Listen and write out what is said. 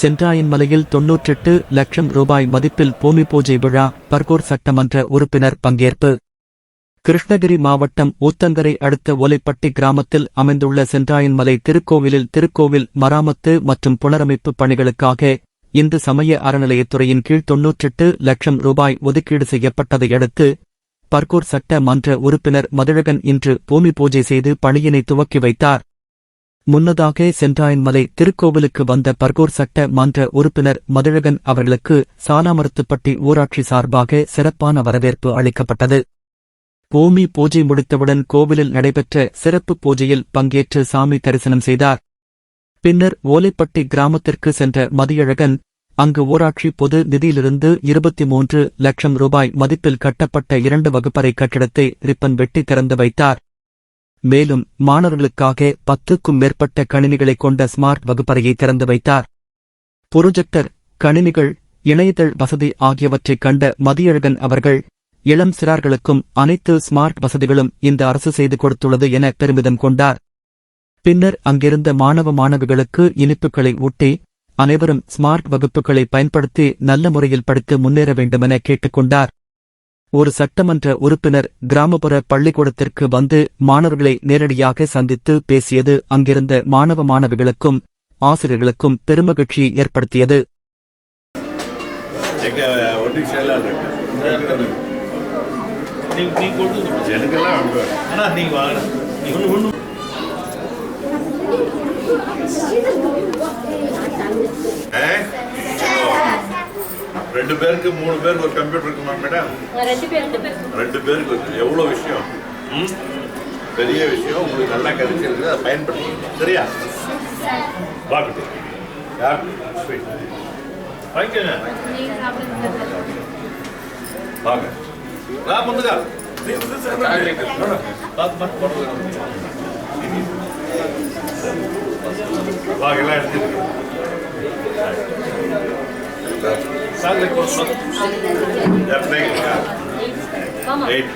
சென்றாயின் மலையில் தொன்னூற்றெட்டு லட்சம் ரூபாய் மதிப்பில் பூமி பூஜை விழா பர்கூர் சட்டமன்ற உறுப்பினர் பங்கேற்பு. கிருஷ்ணகிரி மாவட்டம் ஊத்தங்கரை அடுத்த ஒலைப்பட்டி கிராமத்தில் அமைந்துள்ள சென்றாயன்மலை திருக்கோவிலில் திருக்கோவில் மராமத்து மற்றும் புனரமைப்பு பணிகளுக்காக இந்து சமய அறநிலையத்துறையின் கீழ் தொன்னூற்றெட்டு லட்சம் ரூபாய் ஒதுக்கீடு செய்யப்பட்டதை அடுத்து பர்கூர் சட்ட மன்ற உறுப்பினர் மதிழகன் இன்று பூமி பூஜை செய்து பணியினை துவக்கி வைத்தார். முன்னதாக சென்றாயன்மலை திருக்கோவிலுக்கு வந்த பர்கூர் சட்ட மன்ற உறுப்பினர் மதிழகன் அவர்களுக்கு சாலாமரத்துப்பட்டி ஊராட்சி சார்பாக சிறப்பான வரவேற்பு அளிக்கப்பட்டது. பூமி பூஜை முடித்தவுடன் கோவிலில் நடைபெற்ற சிறப்பு பூஜையில் பங்கேற்று சாமி தரிசனம் செய்தார். பின்னர் ஓலைப்பட்டி கிராமத்திற்கு சென்ற மதியழகன் அங்கு ஊராட்சி பொது நிதியிலிருந்து இருபத்தி மூன்று லட்சம் ரூபாய் மதிப்பில் கட்டப்பட்ட இரண்டு வகுப்பறை கட்டிடத்தை ரிப்பன் வெட்டி திறந்து வைத்தார். மேலும் மாணவர்களுக்காக பத்துக்கும் மேற்பட்ட கணினிகளை கொண்ட ஸ்மார்ட் வகுப்பறையை திறந்து வைத்தார். புரொஜெக்டர் கணினிகள் இணையதள் வசதி ஆகியவற்றைக் கண்ட மதியழகன் அவர்கள் இளம் சிறார்களுக்கும் அனைத்து ஸ்மார்ட் வசதிகளும் இந்த அரசு செய்து கொடுத்துள்ளது என பெருமிதம் கொண்டார். பின்னர் அங்கிருந்த மாணவ மாணவிகளுக்கு இனிப்புகளை ஊட்டி அனைவரும் ஸ்மார்ட் வகுப்புகளை பயன்படுத்தி நல்ல முறையில் படித்து முன்னேற வேண்டுமென கேட்டுக்கொண்டார் ஒரு சட்டமன்ற உறுப்பினர் கிராமப்புற பள்ளிக்கூடத்திற்கு வந்து மாணவர்களை நேரடியாக சந்தித்து பேசியது அங்கிருந்த மாணவ மாணவிகளுக்கும் ஆசிரியர்களுக்கும் பெருமகிழ்ச்சியை ஏற்படுத்தியது. எங்க ரெண்டு பேருக்கு மூணு பேருக்கு ஒரு கம்ப்யூட்டர் இருக்குமா மேடம் ரெண்டு பேர் ரெண்டு பேர். ரெண்டு பேருக்கு இருக்கு. எவ்வளோ விஷயம்? பெரிய விஷயம். உங்களுக்கு நல்லா கிடைச்சிருக்கு. அதை பயன்படுத்தணும் சரியா? பார்க்கட்டும் யார் வாங்கிக்கோங்க வாங்க. வா முந்துக்கா பார்த்து பார்த்து போட்டு Sen de konuşalım. Yapmaya git ya. Tamam. Eyüp.